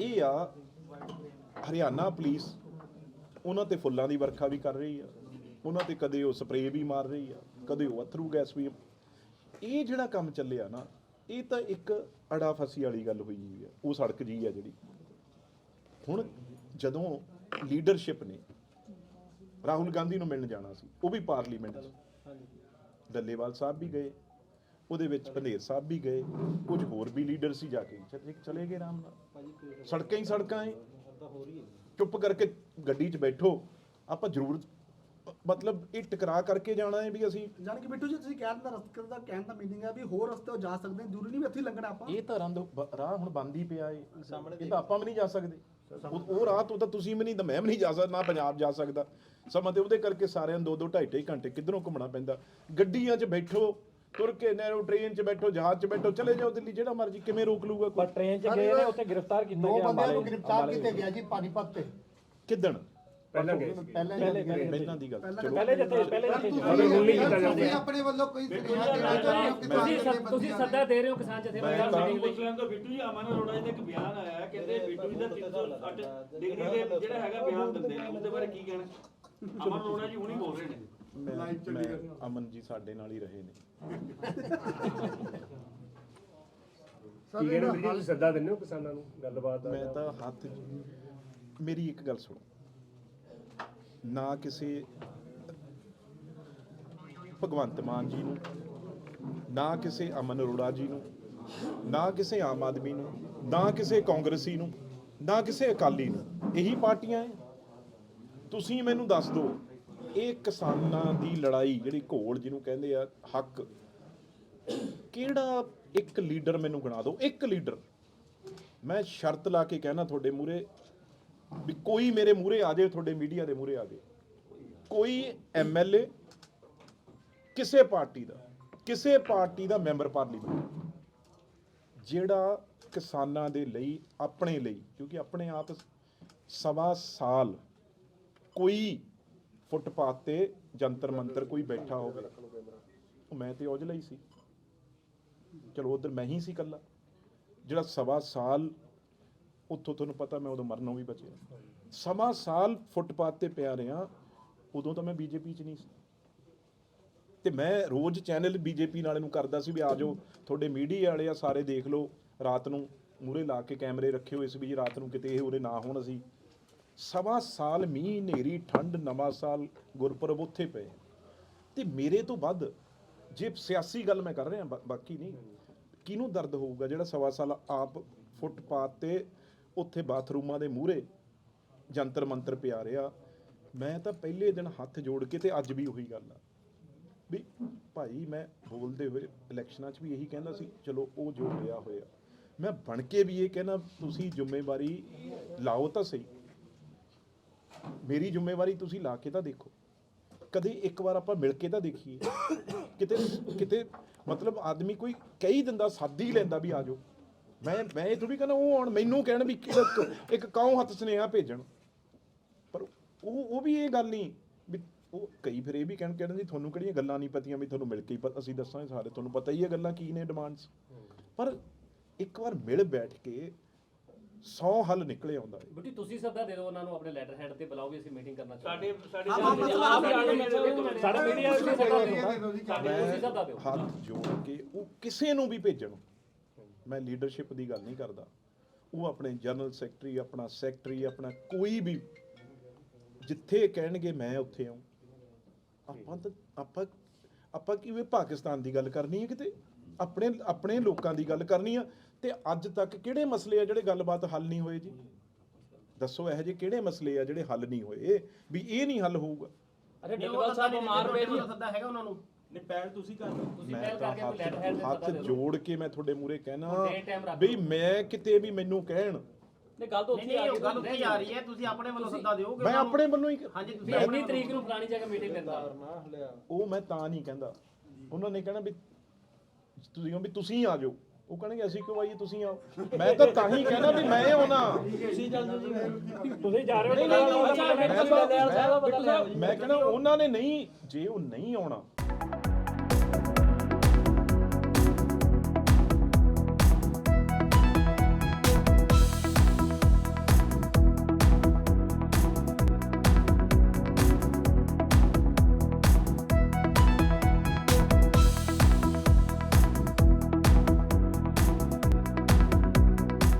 ਇਹ ਆ ਹਰਿਆਣਾ ਪੁਲਿਸ ਉਹਨਾਂ ਤੇ ਫੁੱਲਾਂ ਦੀ ਵਰਖਾ ਵੀ ਕਰ ਰਹੀ ਆ। ਉਹਨਾਂ ਤੇ ਕਦੇ ਉਹ ਸਪਰੇਅ ਵੀ ਮਾਰ ਰਹੀ ਆ ਕਦੇ ਉਹ ਅਥਰੂ ਗੈਸ ਵੀ ਇਹ ਜਿਹੜਾ ਕੰਮ ਚੱਲਿਆ ਨਾ ਇਹ ਤਾਂ ਇੱਕ ਅੜਾ ਫਸੀ ਵਾਲੀ ਗੱਲ ਹੋਈ ਹੋਈ ਆ ਉਹ ਸੜਕ ਜੀ ਆ ਜਿਹੜੀ। ਹੁਣ ਜਦੋਂ ਲੀਡਰਸ਼ਿਪ ਨੇ ਰਾਹੁਲ ਗਾਂਧੀ ਨੂੰ ਮਿਲਣ ਜਾਣਾ ਸੀ ਉਹ ਵੀ ਪਾਰਲੀਮੈਂਟ 'ਚ। ਡੱਲੇਵਾਲ ਸਾਹਿਬ ਵੀ ਗਏ ਉਹਦੇ ਵਿੱਚ ਪੰਧੇਰ ਸਾਹਿਬ ਵੀ ਗਏ ਕੁਝ ਹੋਰ ਵੀ ਲੀਡਰ ਸੀ ਜਾ ਕੇ। ਚਲੇ- ਚਲੇ ਗਏ ਆਰਾਮ ਨਾਲ। ਸੜਕਾਂ ਹੀ ਸੜਕਾਂ ਐ। ਚੁੱਪ ਕਰਕੇ ਗੱਡੀ 'ਚ ਬੈਠੋ। ਆਪਾਂ ਜ਼ਰੂਰ ਮਤਲਬ ਇਹ ਟਕਰਾ ਕਰਕੇ ਜਾਣਾ ਹੈ ਵੀ ਅਸੀਂ ਜਾਨ ਕਿ ਬਿੱਟੂ ਜੀ ਤੁਸੀਂ ਕਹਿਣ ਦਾ ਰਸਤੇ ਦਾ ਕਹਿਣ ਦਾ ਮੀਨਿੰਗ ਹੈ ਵੀ ਹੋਰ ਰਸਤੇ ਉਹ ਜਾ ਸਕਦੇ ਨੇ ਜ਼ਰੂਰੀ ਨਹੀਂ ਵੀ ਇੱਥੇ ਹੀ ਲੰਘਣਾ ਆਪਾਂ। ਇਹ ਤਾਂ ਰੰਦ ਰਾਹ ਹੁਣ ਬੰਦ ਹੀ ਪਿਆ ਏ। ਇਹ ਤਾਂ ਆਪਾਂ ਵੀ ਨਹੀਂ ਜਾ ਸਕਦੇ। ਉਹ ਰਾਹ ਤੋਂ ਤਾਂ ਤੁਸੀਂ ਵੀ ਨਹੀਂ ਤਾਂ ਮੈਂ ਵੀ ਨਹੀਂ ਜਾ ਸਕਦਾ ਨਾ ਪੰਜਾਬ ਜਾ ਸਕਦਾ। ਸਮਾਂ ਤੇ ਉਹਦੇ ਕਰਕੇ ਸਾਰਿਆਂ ਨੂੰ ਦੋ ਦੋ ਢਾਈ ਢਾਈ ਘੰਟੇ ਕਿੱਧਰੋਂ ਘੁੰਮਣਾ ਪੈਂਦਾ। ਗੱਡੀਆਂ 'ਚ ਬੈਠੋ। ਤੁਰ ਕੇ ਨੈਰੋ ਟ੍ਰੇਨ 'ਚ ਬੈਠੋ ਜਹਾਜ਼ 'ਚ ਬੈਠੋ ਚਲੇ ਜਾਓ ਦਿੱਲੀ ਜਿਹੜਾ ਮਰਜ਼ੀ ਕਿਵੇਂ ਰੋਕ ਲੂਗਾ ਕੋਈ? ਪਰ ਟ੍ਰੇਨ 'ਚ ਗਏ ਨੇ ਉੱਥੇ ਗ੍ਰਿਫਤਾਰ ਕੀਤਾ ਦੋ ਗਿਆ ਬੰਦਿਆਂ ਨੂੰ ਗ੍ਰਿਫਤਾਰ ਕੀਤੇ ਗਿਆ ਜੀ ਪਾਣੀਪਤ ਤੇ। ਕਿੱਦਣ? ਪਹਿਲਾਂ ਗਏ ਸੀ। ਪਹਿਲੇ ਪਹਿਲੇ ਪਹਿਲਾਂ ਦੀ ਗੱਲ। ਚਲੋ। ਪਹਿਲੇ ਜਿੱਥੇ ਪਹਿਲੇ ਜਿੱਥੇ ਤੁਸੀਂ ਆਪਣੇ ਵੱਲੋਂ ਕੋਈ ਸੁਨੇਹਾ ਦੇਣਾ ਚਾਹੁੰਦੇ ਹੋ ਕਿਸਾਨ ਤੁਸੀਂ ਸੱਦ- ਤੁਸੀਂ ਸੱਦਾ ਦੇ ਰਹੇ ਹੋ ਕਿਸਾਨ ਜਥੇਬੰਦੀਆਂ ਮੈਂ ਮੀਟਿੰਗ ਲਈ ਪੁੱਛ ਲੈਣ ਤੋਂ ਬਿੱਟੂ ਜੀ ਅਮਨ ਅਰੋੜਾ ਜੀ ਦਾ ਇੱਕ ਬਿਆਨ ਆਇਆ ਹੈ, ਕਹਿੰਦੇ ਬਿੱਟੂ ਜੀ ਦਾ 308 ਡਿਗਰੀ ਦੇ ਜਿਹੜਾ ਹੈਗਾ ਬਿਆਨ ਦਿੰਦੇ ਨੇ ਉਹਦੇ ਬਾਰੇ ਕੀ ਕਹਿਣਾ? ਅਮਨ ਅਰੋੜਾ ਜੀ ਹੁਣੀ ਬੋਲ ਰਹੇ ਨੇ। ਮੈਂ ਮੈਂ ਅਮਨ ਜੀ ਸਾਡੇ ਨਾਲ ਹੀ ਰਹੇ ਨੇ। ਕੀ ਕਹਿੰਦੇ ਵੀਰ ਜੀ? ਤੁਸੀਂ ਸੱਦਾ ਦਿੰਦੇ ਹੋ ਕਿਸਾਨਾਂ ਨੂੰ ਗੱਲਬਾਤ ਦਾ ਮੈਂ ਤਾਂ ਹੱਥ ਮੇਰੀ ਇੱਕ ਗੱਲ ਸੁਣੋ। ਨਾ ਕਿਸੇ ਭਗਵੰਤ ਮਾਨ ਜੀ ਨੂੰ ਨਾ ਕਿਸੇ ਅਮਨ ਅਰੋੜਾ ਜੀ ਨੂੰ ਨਾ ਕਿਸੇ ਆਮ ਆਦਮੀ ਨੂੰ ਨਾ ਕਿਸੇ ਕਾਂਗਰਸੀ ਨੂੰ ਨਾ ਕਿਸੇ ਅਕਾਲੀ ਨੂੰ। ਇਹੀ ਪਾਰਟੀਆਂ ਹੈ ਤੁਸੀਂ ਮੈਨੂੰ ਦੱਸ ਦਿਓ ਇਹ ਕਿਸਾਨਾਂ ਦੀ ਲੜਾਈ, ਜਿਹੜੀ ਘੋਲ ਜਿਹਨੂੰ ਕਹਿੰਦੇ ਆ, ਹੱਕ, ਕਿਹੜਾ ਇੱਕ ਲੀਡਰ ਮੈਨੂੰ ਗਿਣਾ ਦਿਓ? ਇੱਕ ਲੀਡਰ। ਮੈਂ ਸ਼ਰਤ ਲਾ ਕੇ ਕਹਿਣਾ ਤੁਹਾਡੇ ਮੂਰੇ ਵੀ ਕੋਈ ਮੇਰੇ ਮੂਰੇ ਆ ਜਾਏ ਤੁਹਾਡੇ ਮੀਡੀਆ ਦੇ ਮੂਰੇ ਆ ਜਾਏ ਕੋਈ ਐਮਐਲਏ ਕਿਸੇ ਪਾਰਟੀ ਦਾ, ਕਿਸੇ ਪਾਰਟੀ ਦਾ ਮੈਂਬਰ ਪਾਰਲੀਮੈਂਟ ਜਿਹੜਾ ਕਿਸਾਨਾਂ ਦੇ ਲਈ, ਆਪਣੇ ਲਈ, ਕਿਉਂਕਿ ਆਪਣੇ ਆਪ ਸਵਾ ਸਾਲ ਕੋਈ ਫੁੱਟਪਾਥ ਤੇ ਜੰਤਰ ਮੰਤਰ ਕੋਈ ਬੈਠਾ ਹੋਵੇ। ਉਹ ਮੈਂ ਤੇ ਔਜਲਾ ਹੀ ਸੀ। ਚਲੋ ਉਧਰ ਮੈਂ ਹੀ ਸੀ ਇਕੱਲਾ। ਜਿਹੜਾ ਸਵਾ ਸਾਲ ਉੱਥੋਂ ਤੁਹਾਨੂੰ ਪਤਾ ਮੈਂ ਉਦੋਂ ਮਰਨੋਂ ਵੀ ਬਚਿਆ। ਸਵਾ ਸਾਲ ਫੁੱਟਪਾਥ ਤੇ ਪਿਆ ਰਿਹਾ, ਉਦੋਂ ਤਾਂ ਮੈਂ ਬੀਜੇਪੀ 'ਚ ਨਹੀਂ ਸੀ। ਤੇ ਮੈਂ ਰੋਜ਼ ਚੈਨਲ ਬੀਜੇਪੀ ਵਾਲੇ ਨੂੰ ਕਰਦਾ ਸੀ ਵੀ ਆ ਜਾਓ, ਤੁਹਾਡੇ ਮੀਡੀਆ ਵਾਲੇ ਆ, ਸਾਰੇ ਦੇਖ ਲਓ, ਰਾਤ ਨੂੰ ਮੂਰੇ ਲਾ ਕੇ ਕੈਮਰੇ ਰੱਖੇ ਹੋਏ ਸੀ ਵੀ ਰਾਤ ਨੂੰ ਕਿਤੇ ਇਹ ਉਰੇ ਨਾ ਹੋਣ ਅਸੀਂ। ਸਵਾ ਸਾਲ ਮੀਂਹ, ਹਨੇਰੀ, ਠੰਡ, ਨਵਾਂ ਸਾਲ ਗੁਰਪੁਰਬ ਉੱਥੇ ਪਏ ਤੇ ਮੇਰੇ ਤੋਂ ਵੱਧ ਜੇ ਸਿਆਸੀ ਗੱਲ ਮੈਂ ਕਰ ਰਿਹਾ ਬਾਕੀ ਨਹੀਂ, ਕਿਹਨੂੰ ਦਰਦ ਹੋਊਗਾ ਜਿਹੜਾ ਸਵਾ ਸਾਲ ਆਪ ਫੁੱਟਪਾਥ ਤੇ ਉੱਥੇ ਬਾਥਰੂਮਾਂ ਦੇ ਮੂਹਰੇ ਜੰਤਰ ਮੰਤਰ ਪਿਆ ਰਿਹਾ? ਮੈਂ ਤਾਂ ਪਹਿਲੇ ਦਿਨ ਹੱਥ ਜੋੜ ਕੇ ਤੇ ਅੱਜ ਵੀ ਉਹੀ ਗੱਲ ਆ। ਵੀ ਭਾਈ ਮੈਂ ਬੋਲਦੇ ਹੋਏ ਇਲੈਕਸ਼ਨਾਂ 'ਚ ਵੀ ਇਹੀ ਕਹਿੰਦਾ ਸੀ, ਚਲੋ ਉਹ ਜੋ ਹੋਇਆ ਹੋਇਆ। ਮੈਂ ਬਣ ਕੇ ਵੀ ਇਹ ਕਹਿੰਦਾ ਤੁਸੀਂ ਜ਼ਿੰਮੇਵਾਰੀ ਲਾਓ ਤਾਂ ਸਹੀ। ਮੇਰੀ ਜ਼ਿੰਮੇਵਾਰੀ ਤੁਸੀਂ ਲਾ ਕੇ ਤਾਂ ਦੇਖੋ। ਕਦੇ ਇੱਕ ਵਾਰ ਆਪਾਂ ਮਿਲ ਕੇ ਤਾਂ ਦੇਖੀਏ। ਕਿਤੇ ਕਿਤੇ ਮਤਲਬ ਆਦਮੀ ਕੋਈ ਕਹੀ ਦਿੰਦਾ, ਸੱਦ ਲੈਂਦਾ ਵੀ ਆ ਮੈਂ ਮੈਂ ਇਹ ਥੋੜੀ ਕਹਿੰਦਾ, ਉਹ ਹੁਣ ਮੈਨੂੰ ਕਹਿਣ ਵੀ ਇੱਕ ਕੌਂ ਹੱਥ ਸੁਨੇਹਾ ਭੇਜਣ। ਪਰ ਉਹ ਉਹ ਵੀ ਇਹ ਗੱਲ ਨਹੀਂ ਵੀ ਉਹ ਕਈ ਫਿਰ ਇਹ ਵੀ ਕਹਿਣ ਕਹਿਣ ਜੀ ਤੁਹਾਨੂੰ ਕਿਹੜੀਆਂ ਗੱਲਾਂ ਨਹੀਂ ਪਤੀਆਂ ਵੀ ਤੁਹਾਨੂੰ ਮਿਲ ਕੇ ਅਸੀਂ ਦੱਸਾਂਗੇ ਸਾਰੇ। ਤੁਹਾਨੂੰ ਪਤਾ ਹੀ ਹੈ ਗੱਲਾਂ ਕੀ ਨੇ ਡਿਮਾਂਡਸ ਪਰ ਇੱਕ ਵਾਰ ਮਿਲ ਬੈਠ ਕੇ 100 ਹੱਲ ਨਿਕਲੇ ਆਉਂਦਾ ਹੈ। ਤੁਸੀਂ ਸੱਦਾ ਦੇ ਦਿਓ ਉਹਨਾਂ ਨੂੰ ਆਪਣੇ ਲੈਟਰ ਹੈਡ ਤੇ ਬੁਲਾਓ ਵੀ ਅਸੀਂ ਮੀਟਿੰਗ ਕਰਨਾ ਚਾਹੁੰਦੇ ਸਾਡੇ ਮੀਡੀਆ ਵਿੱਚ ਸੱਦਾ ਦਿਓ। ਦੇ ਦਿਓ ਜੀ ਸਾਡੇ ਤੁਸੀਂ ਸੱਦਾ ਦਿਓ। ਹੱਥ ਜੋੜ ਕੇ ਉਹ ਕਿਸੇ ਨੂੰ ਵੀ ਭੇਜਣ। ਮੈਂ ਲੀਡਰਸ਼ਿਪ ਦੀ ਗੱਲ ਨਹੀਂ ਕਰਦਾ। ਉਹ ਆਪਣੇ ਜਨਰਲ ਸੈਕਟਰੀ ਆਪਣਾ ਸੈਕਟਰੀ ਆਪਣਾ ਕੋਈ ਵੀ ਜਿੱਥੇ ਕਹਿਣਗੇ ਮੈਂ ਉੱਥੇ ਆਉਂ ਆਪਾਂ ਤਾਂ ਆਪਾਂ ਆਪਾਂ ਕਿਵੇਂ ਪਾਕਿਸਤਾਨ ਦੀ ਗੱਲ ਕਰਨੀ ਹੈ ਕਿਤੇ? ਆਪਣੇ ਆਪਣੇ ਲੋਕਾਂ ਦੀ ਗੱਲ ਕਰਨੀ ਆ। ਤੇ ਅੱਜ ਤੱਕ ਕਿਹੜੇ ਮਸਲੇ ਆ ਜਿਹੜੇ ਗੱਲਬਾਤ ਹੱਲ ਨਹੀਂ ਹੋਏ ਜੀ? ਦੱਸੋ ਇਹੋ ਜਿਹੇ ਕਿਹੜੇ ਮਸਲੇ ਆ ਜਿਹੜੇ ਹੱਲ ਨਹੀਂ ਹੋਏ? ਵੀ ਇਹ ਨਹੀਂ ਹੱਲ ਹੋਊਗਾ। ਅਰੇ ਡੱਲੇਵਾਲ ਸਾਹਿਬ ਬਿਮਾਰ ਪਏ ਜੀ ਸੱਦਾ ਹੈਗਾ ਉਹਨਾਂ ਨੂੰ। ਨਹੀਂ ਪਹਿਲ ਤੁਸੀਂ ਕਰ ਲਓ। ਤੁਸੀਂ ਮੈਂ ਪਹਿਲ ਤਾਂ ਕਰਕੇ ਕੋਈ ਲੈਟਰ ਹੈਡ ਹੱਥ ਜੋੜ ਕੇ ਮੈਂ ਤੁਹਾਡੇ ਮੂਰੇ ਕਹਿਣਾ ਵੀ ਮੈਂ ਕਿਤੇ ਵੀ ਮੈਨੂੰ ਕਹਿਣ। ਨਹੀਂ ਗੱਲ ਤਾਂ ਉੱਥੇ ਆ ਗਈ। ਗੱਲ ਉੱਥੇ ਆ ਰਹੀ ਹੈ। ਤੁਸੀਂ ਆਪਣੇ ਵੱਲੋਂ ਸੱਦਾ ਦਿਓਗੇ ਮੈਂ ਆਪਣੇ ਵੱਲੋਂ ਹੀ ਹਾਂਜੀ ਵੀ ਇੰਨੀ ਤਰੀਕ ਨੂੰ ਫਲਾਣੀ ਜਗ੍ਹਾ ਮੀਟਿੰਗ ਕਰਦਾ ਉਹ ਮੈਂ ਤਾਂ ਨਹੀਂ ਕਹਿੰਦਾ। ਉਹਨਾਂ ਨੇ ਕਹਿਣਾ ਵੀ ਤੁਸੀਂ ਕਹੋ ਵੀ ਤੁਸੀਂ ਆ ਜਾਓ। ਉਹ ਕਹਿਣਗੇ ਅਸੀਂ ਕਿਉਂ ਆਈਏ ਤੁਸੀਂ ਆਓ? ਮੈਂ ਤਾਂ ਤਾਂ ਹੀ ਕਹਿਣਾ ਵੀ ਮੈਂ ਆਉਣਾ। ਤੁਸੀਂ ਜਾ। ਰਹੇ ਹੋ ਨਹੀਂ, ਨਾਲ ਮੈਂ ਕਹਿਣਾ ਉਹਨਾਂ ਨੇ ਨਹੀਂ ਜੇ ਉਹ ਨਹੀਂ ਆਉਣਾ।